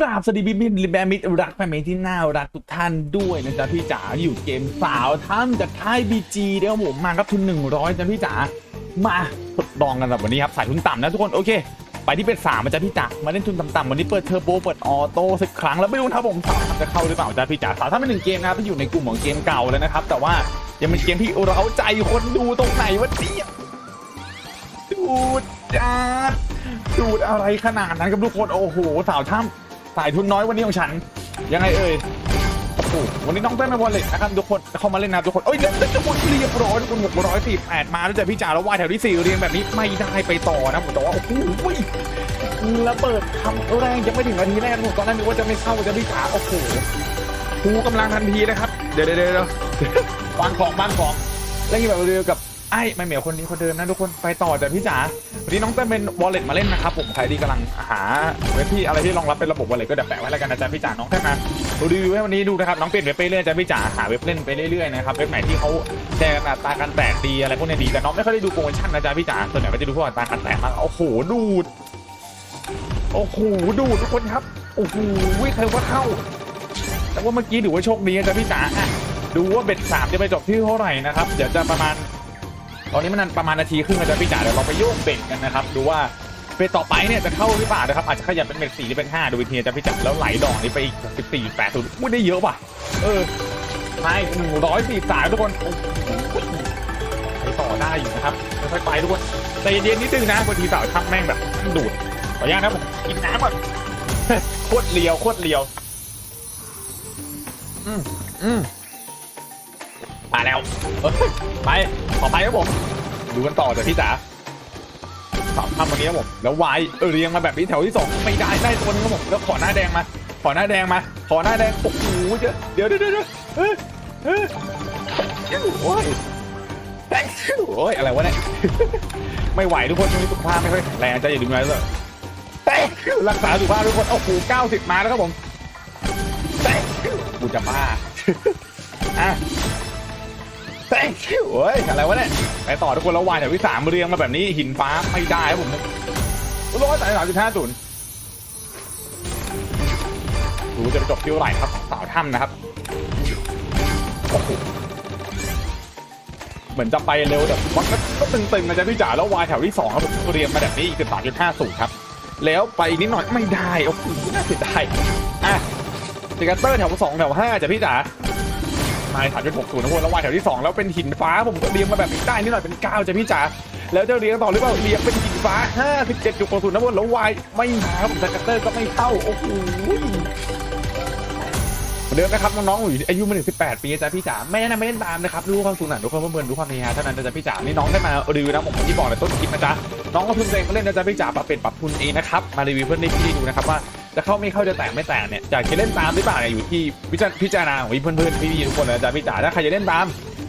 กราบสวัสดีบิบินแบมิดรักแฟนเมที่น่ารักทุกท่านด้วยนะจ๊ะพี่จ๋าอยู่เกมสาวท่านจากค่ายบีจีเดี๋ยวผมมาครับทุน100จ้ะพี่จ๋ามาทดลองกันแบบวันนี้ครับสายทุนต่ำนะทุกคนโอเค ไปที่เป็นสามมาจ้ะพี่จ๋ามาเล่นทุนต่ำๆวันนี้เปิดเทอร์โบเปิดออโต้สักครั้งแล้วไม่รู้นะผมสาวจะเข้าหรือเปล่าจ้ะพี่จ๋าสาวถ้าเป็นหนึ่งเกมนะครับที่อยู่ในกลุ่มของเกมเก่าแล้วนะครับ แต่ว่ายังเป็นเกมที่เราใจคนดูตรงไหนวะเนี่ยดูดจ้าดูดอะไรขนาดนั้นครับทุกคนโอ้โหสาวถ้ำ สายทุนน้อยวันนี้ของฉัน ยังไงเอ่ยวันนี้น้องเต้นมาบอลเลยนะครับทุกคนเข้ามาเล่นนะทุกคนเอ้ยเล่นเล่นจะหมดเรียบร้อยทุกคนหกร้อยสี่แปดมาแล้วจะพี่จ่าแล้ววายแถวที่สี่เรียงแบบนี้ไม่ได้ไปต่อนะผมแต่ว่าโอ้โหระเบิดทำแรงยังไม่ถึงนาทีแรกผมตอนแรกนึกว่าจะไม่เข้าจะพี่จ่าโอ้โหภูกำลังทันทีนะครับ เดี๋ยวเดี๋ยวเดี๋ยววางของวางของเล่นแบบเร็วกับ ไอ้ไม่เหมียวคนนี้คนเดิมนะทุกคนไปต่อแต่พี่จ๋าวันนี้น้องเต้นเป็นวอลเล็ตมาเล่นนะครับผมใครที่กำลังหาเว็บที่อะไรที่รองรับเป็นระบบวอลเล็ตก็เดี๋ยวแปะไว้แล้วกันนะจ๊ะพี่จ๋าน้องเต้นมารีวิวให้วันนี้ดูนะครับน้องเปลี่ยนเว็บไปเรื่อยจ้ะพี่จ๋าหาเว็บเล่นไปเรื่อยๆนะครับเว็บไหนที่เขาแชร์กันอัตราการแตกดีอะไรพวกนี้ดีแต่น้องไม่ค่อยได้ดูโปรโมชั่นนะจ๊ะพี่จ๋าส่วนใหญ่ก็จะดูพวกอัตราการแตกมากโอ้โหดูดโอ้โหดูดทุกคนครับโอ้โหใครว่าเข้า แต่ว่าเมื่อกี้ถือว่าโชคดีนะจ๊ะพี่จ๋าดูว่าเบ็ดสามจะไปจบที่เท่าไหร่นะครับเดี๋ยวจะประมาณ ตอนนี้มันประมาณนาทีครึ่งแล้วจ้ะพี่จ๋าเดี๋ยวเราไปโยกเบ็ดกันนะครับดูว่าเบ็ดต่อไปเนี่ยจะเข้าหรือเปล่านะครับอาจจะขยับเป็นเบ็ดสี่หรือเป็นห้าดูวิธีจะพี่จ๋าแล้วไหลดอกนี้ไปอีกสิบสี่แปดศูนย์พูดได้เยอะป่ะเออใช่หนึ่งร้อยสี่สายทุกคนไปต่อได้อยู่นะครับค่อยๆไปทุกคนใจเย็นนิดนึงนะบางทีสาวช่างแม่งแบบดูดขออนุญาตนะผมกินน้ำก่อนโคตรเลียวโคตรเลียว อืมอืม มาแล้ว ไปต่อไปครับผม ดูกันต่อจากพี่จ๋าสามทำวันนี้ครับผม แล้ววายเออเรียงมาแบบนี้แถวที่สองไม่ได้ได้ตัวนึงครับผม แล้วขอหน้าแดงมา ขอหน้าแดงมา ขอหน้าแดง โอ้โหเดี๋ยวเดี๋ยวเดี๋ยวเดี๋ยวเฮ้ยเฮ้ยโอ้ยโอ้ยอะไรวะเนี่ย ไม่ไหวทุกคนช่วงนี้สุขภาพไม่ค่อยแข็งแรงใจอย่าลืมนะเลยรักษาสุขภาพทุกคน โอ้โหเก้าสิบมาแล้วครับผมกูจะบ้าอะ ยโอ้ยอะไรวะเนี่ยไปต่อทุกคนแล้ววายแถวที่สามเรียงมาแบบนี้หินฟ้าไม่ได้ครับผมร้อยสามสิบห้าศูนย์ดูจะไปจบที่เท่าไหร่ครับสาวถ้ำนะครับเหมือนจะไปเร็วแต่วัดก็ตึงๆนะจ๊ะพี่จ๋าแล้ววายแถวที่สองครับผมเรียงมาแบบนี้อีกสามจุดห้าศูนย์ครับ แล้วไปนิดหน่อยไม่ได้โอ้โหน่าเสียดายอะสกัตเตอร์แถวสองแถวห้าจ้ะพี่จ๋า นายถามเป็นหกศูนย์นะพวกแล้ววายแถวที่2แล้วเป็นหินฟ้าผมก็เรียงมาแบบนี้ได้นิดหน่อยเป็น9จะพี่จ๋าแล้วจะเรียงต่อหรือเปล่าเรียงเป็นหินฟ้า57จุดศูนย์นะพวกแล้ววายไม่มาผมสกัตเตอร์ก็ไม่เข้าโอ้โหเดิมนะครับน้องๆอยู่อายุม่ถึง18 ปีจ้ะพี่จ๋าไม่แนะนำไม่เล่นตามนะครับดูความสูงหนักดูความเพื่อนดูความเนียเท่านั้นจ้ะพี่จ๋านี่น้องได้มารีวิวนะผมที่บอกในต้นคลิปนะจ๊ะน้องก็ทุนเองก็เล่นนะจ๊ะพี่จ๋าปรับเปลี่ยนปรับทุนเองนะครับมารีวิวเพื่อนให้พี่ดูนะครับว่า จะเข้าไม่เข้าจะแตกไม่แตกเนี่ยอยากจะเล่นตามหรือเปล่าเนี่ยอยู่ที่วิจารพิจารณาของเพื่อนๆพี่ๆทุกคนนะจ๊ะพี่จ๋าถ้าใครจะเล่นตาม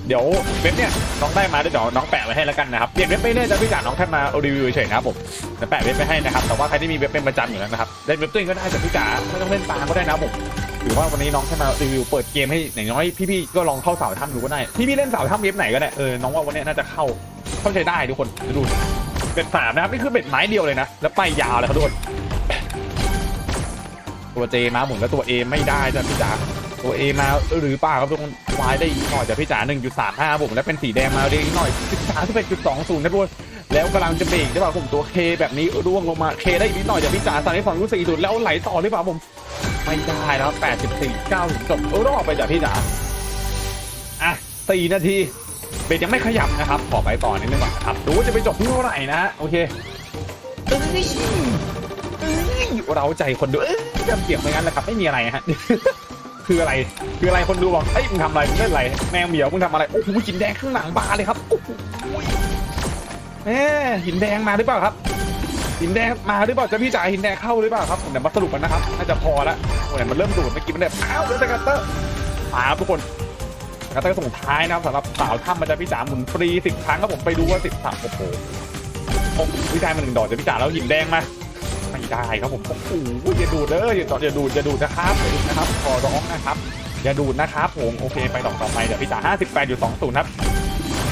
เดี๋ยวเว็บเนี่ยน้องได้มาเดี๋ยวน้องแปะไว้ให้แล้วกันนะครับเปลี่ยนเว็บไปเรื่ยจะพี่จ๋าน้องแค่มารีวิวเฉยๆนะครับผมจะแปะเว็บไปให้นะครับแต่ว่าใครที่มีเว็บเป็นประจำอยู่แล้วนะครับเล่นเว็บตัวเองก็ได้จ้ะพี่จ๋าไม่ต้องเล่นตามก็ได้นะผมถือว่าวันนี้น้องแค่มารีวิวเปิดเกมให้อย่างน้อยพี่ๆก็ลองเข้าเสาถ้ำดูก็ได้พี่ๆเล่นเสาถ้ำเว็บไหนก็ได้เออน้องว่าวันนี้น่าจะเข้าเข้าใจได้ทุกคนดูเบ็ดสามนะครับนี่คือเบ็ดไม้เดียวเลยนะแล้วไปยาวเลยครับทุกคน ตัวเจมาหมุนแล้วตัว A ไม่ได้จ้ะพี่จ๋าตัว A มาหรือเปล่าครับทุกคนวายได้อีกหน่อยจ้ะพี่จ๋า1.35ผมแล้วเป็นสีแดงมาเรียงอีกหน่อย13 11.20นะทุกคนแล้วกำลังจะเบรกได้ป่ะผมตัว K แบบนี้ร่วงลงมา K ได้อีกนิดหน่อยจ้ะพี่จ๋าตอนนี้2 4 0แล้วไหลต่อหรือเปล่าผมไม่ได้แล้ว84 9จบรอบไปจ้ะพี่จ๋าอะ4นาทีเบรกยังไม่ขยับนะครับขอไปต่อนิดนึงก่อนครับดูว่าจะไปจบที่เท่าไหร่นะฮะโอเค เอ้ยเราใจคนดูเอ้ยจำเสียงไปงั้นแหละครับ ไม่มีอะไรฮะ คืออะไร คืออะไรคนดูบอกเอ้ยมึงทำอะไรมึงเล่นอะไร แมงเหมียวมึงทำอะไร โอ้โหหินแดงข้างหลังบาเลยครับโอ้โหแหมหินแดงมาหรือเปล่าครับ หินแดงมาหรือเปล่าจะพี่จ๋าหินแดงเข้าหรือเปล่าครับเดี๋ยวมาสรุปกันนะครับน่าจะพอละโอ้ยมันเริ่มดูดเมื่อกี้มันแบบอ้าวแล้วสกัตเตอร์มาทุกคนกัตเตอร์ส่งท้ายนะครับสำหรับสาวถ้ำมันจะพี่จ๋าหมุนฟรีสิบครั้งครับผมไปดูว่าสิบสามโอ้โหพี่ชายมาหนึ่งดอกจะพี่จ๋าแล้วหินแดงมา ได้ครับผมโอ้โหอย่าดูดเด้ออย่าออย่าดูดอย่าดูดนะครับอย่าดูดนะครับขอร้องนะครับ อย่าดูดนะครับผมโอเคไปดอกต่อไปเดี๋ยวพี่จ๋าห้าสิบแปดจุดสองศูนย์ครับ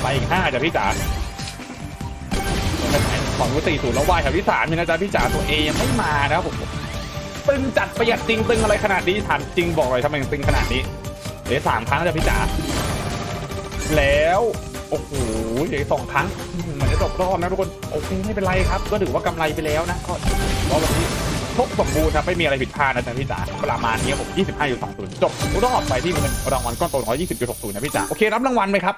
ไปอีกห้าเดี๋ยวพี่จ๋าสองสี่ศูนย์แล้ววายแถวที่สามนี่นะจ๊ะพี่จ๋าตัวเอยังไม่มานะครับผมตึงจัดประหยัดจริงตึงอะไรขนาดนี้ถามจริงบอกเลยทำไมถึงตึงขนาดนี้เดี๋ยวสามครั้งจะพี่จ๋าแล้ว โอ้โหเดี๋ยวสองครั้งเหมือนจะจบรอบนะทุกคนโอเคไม่เป็นไรครับ ก็ถือว่ากำไรไปแล้วนะก็ถือว่าวันนี้ครบสมบูรณ์นะไม่มีอะไรผิดพลาดนะจ๊ะพี่จ๋าประมาณนี้ผม 25อยู่20 จบรอบไปที่เงินรางวัลก้อนโต120.60 นะพี่จ๋าโอเค รับรางวัลไหมครับ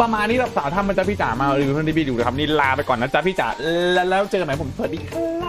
ประมาณนี้เราสาวทำมันจะพี่จ๋ามารีวิวให้พี่ดูนะครับนี่ลาไปก่อนนะจ๊ะพี่จ๋าแล้วแล้วเจอกันใหม่ผมสวัสดีครับ